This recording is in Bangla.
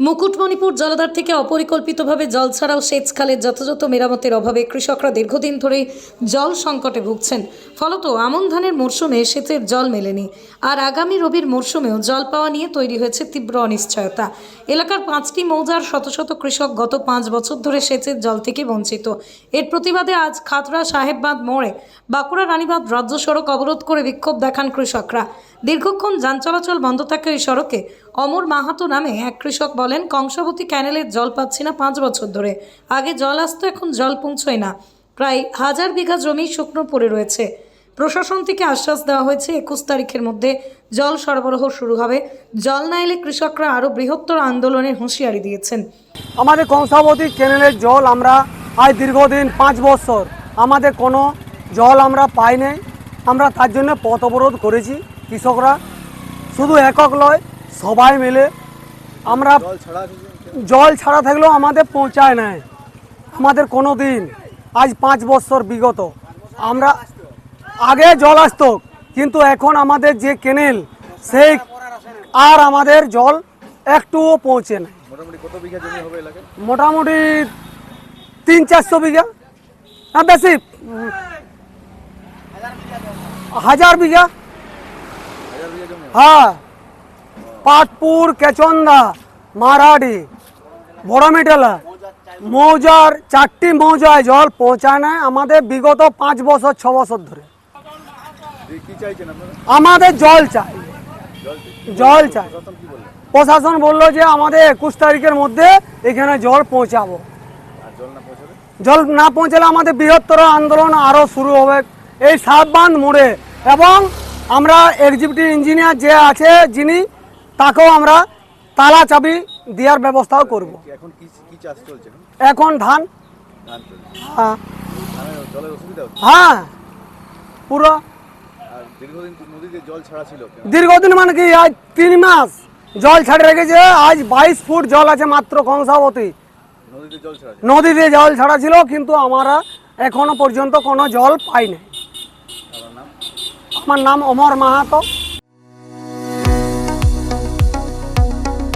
মুকুটমণিপুর জলাধার থেকে অপরিকল্পিতভাবে জল ছাড়াও সেচ খালের যথাযথ মেরামতের অভাবে কৃষকরা দীর্ঘদিন ধরে জল সংকটে ভুগছেন। ফলত আমন ধানের মরশুমে সেচের জল মেলেনি। আর আগামী রবির মরশুমেও জল পাওয়া নিয়ে তৈরি হয়েছে তীব্র অনিশ্চয়তা। এলাকার পাঁচটি মৌজার শত শত কৃষক গত পাঁচ বছর ধরে সেচের জল থেকে বঞ্চিত। এর প্রতিবাদে আজ খাতড়া সাহেববাঁধ মোড়ে বাঁকুড়া রানীবাঁধ রাজ্য সড়ক অবরোধ করে বিক্ষোভ দেখান কৃষকরা। দীর্ঘক্ষণ যান চলাচল বন্ধ থাকে এই সড়কে। অমর মাহাতো নামে এক কৃষক বলেন, কংসাবতী ক্যানেলের জল পাচ্ছি না পাঁচ বছর ধরে। আগে জল আসতো, এখন জল পৌঁছয় না। প্রায় হাজার বিঘা জমি শুকনো পড়ে রয়েছে। প্রশাসন থেকে আশ্বাস দেওয়া হয়েছে, একুশ তারিখের মধ্যে জল সরবরাহ শুরু হবে। জল না এলে কৃষকরা আরও বৃহত্তর আন্দোলনের হুঁশিয়ারি দিয়েছেন। আমাদের কংসাবতী ক্যানেলের জল আমরা আজ দীর্ঘদিন, পাঁচ বছর আমাদের কোনো জল আমরা পাই নাই। আমরা তার জন্য পথ অবরোধ করেছি কৃষকরা। শুধু একক লয়, সবাই মিলে আমরা জল ছাড়া থাকলেও আমাদের পৌঁছায় নাই। আমাদের কোনো দিন আজ পাঁচ বছর বিগত। আমরা আগে জল আসতো কিন্তু এখন আমাদের যে কেনেল সেই আর আমাদের জল একটুও পৌঁছে না মোটামুটি তিন চারশো বিঘা। না বেশি। হাজার বিঘা। হ্যাঁ। পাটপুর কেচন্দা, মারাডি বড়মিটালা মৌজার চারটি মৌজায় জল পৌঁছায় না আমাদের বিগত পাঁচ বছর, ছ বছর ধরে। আমাদের জল চাই। জল চাই। প্রশাসন বলল যে, আমাদের একুশ তারিখের মধ্যে এখানে জল পৌঁছাবো। জল না পৌঁছালে আমাদের বৃহত্তর আন্দোলন আরও শুরু হবে। এই সাতবান্ধ মোড়ে। এবং আমরা এক্সিকিউটিভ ইঞ্জিনিয়ার যে আছে, যিনি তাকেও আমরা তালা চাবি দেওয়ার ব্যবস্থাও করব। এখন কি কি চাষ চলছে এখন? এখন ধান। ধান হ্যাঁ, জলের অসুবিধা হ্যাঁ। পুরো দীর্ঘদিন নদীতে জল ছাড়া ছিল দীর্ঘদিন মানে কি আজ তিন মাস জল ছাড়ে রেখেছে আজ বাইশ ফুট জল আছে মাত্র কংসাবতী। নদীতে জল ছাড়া ছিল? নদীতে জল ছাড়া ছিল কিন্তু আমরা এখনও পর্যন্ত কোনো জল পাই নাই আমার নাম অমর মাহাতো।